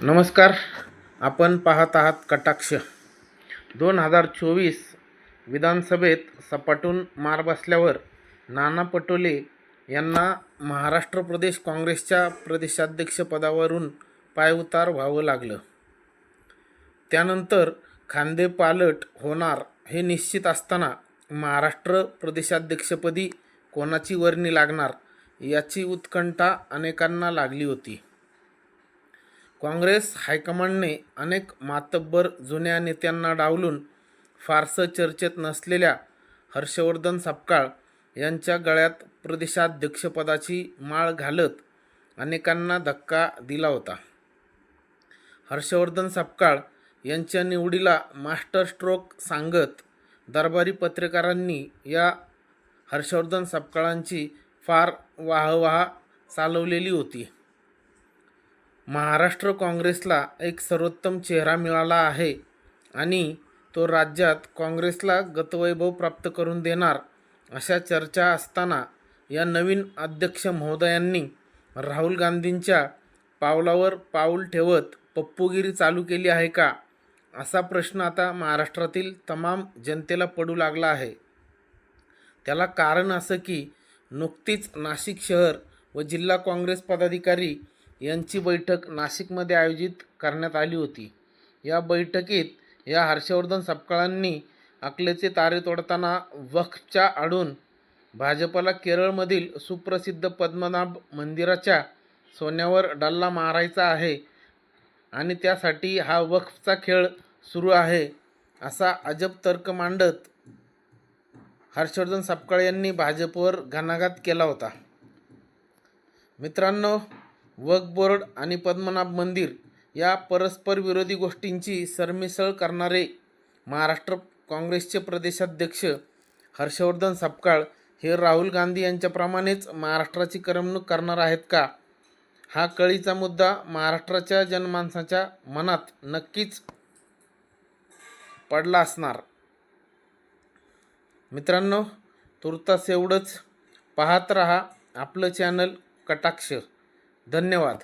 नमस्कार. आपण पाहत आहात कटाक्ष. दोन हजार चोवीस विधानसभेत सपाटून मार बसल्यावर नाना पटोले यांना महाराष्ट्र प्रदेश काँग्रेसच्या प्रदेशाध्यक्षपदावरून पायउतार व्हावं लागलं. त्यानंतर खांदेपालट होणार हे निश्चित असताना महाराष्ट्र प्रदेशाध्यक्षपदी कोणाची वर्णी लागणार याची उत्कंठा अनेकांना लागली होती. काँग्रेस हायकमांडने अनेक मातब्बर जुन्या नेत्यांना डावलून फारसं चर्चेत नसलेल्या हर्षवर्धन सपकाळ यांच्या गळ्यात प्रदेशाध्यक्षपदाची माळ घालत अनेकांना धक्का दिला होता. हर्षवर्धन सपकाळ यांच्या निवडीला मास्टर स्ट्रोक सांगत दरबारी पत्रकारांनी या हर्षवर्धन सपकाळांची फार वाहवाह चालवलेली होती. महाराष्ट्र काँग्रेसला एक सर्वोत्तम चेहरा मिळाला आहे आणि तो राज्यात काँग्रेसला गतवैभव प्राप्त करून देणार अशा चर्चा असताना या नवीन अध्यक्ष महोदयांनी राहुल गांधींच्या पावलावर पाऊल ठेवत पप्पूगिरी चालू केली आहे का? असा प्रश्न आता महाराष्ट्रातील तमाम जनतेला पडू लागला आहे. त्याला कारण असं की नुकतीच नाशिक शहर व जिल्हा काँग्रेस पदाधिकारी यांची बैठक नाशिकमध्ये आयोजित करण्यात आली होती. या बैठकीत या हर्षवर्धन सपकाळांनी अकलेचे तारे तोडताना वक्फच्या आडून भाजपला केरळमधील सुप्रसिद्ध पद्मनाभ मंदिराच्या सोन्यावर डल्ला मारायचा आहे आणि त्यासाठी हा वक्फचा खेळ सुरू आहे असा अजब तर्क मांडत हर्षवर्धन सपकाळ यांनी भाजपवर घणाघात केला होता. मित्रांनो वक्फ बोर्ड आणि पद्मनाभ मंदिर या परस्पर विरोधी गोष्टींची सरमिसळ करणारे महाराष्ट्र काँग्रेसचे प्रदेशाध्यक्ष हर्षवर्धन सपकाळ हे राहुल गांधी यांच्याप्रमाणेच महाराष्ट्राची करमणूक करणार आहेत का? हा कळीचा मुद्दा महाराष्ट्राच्या जनमानसाच्या मनात नक्कीच पडला असणार. मित्रांनो तुर्तास एवढंच. पाहत रहा आपलं चॅनल कटाक्ष. धन्यवाद.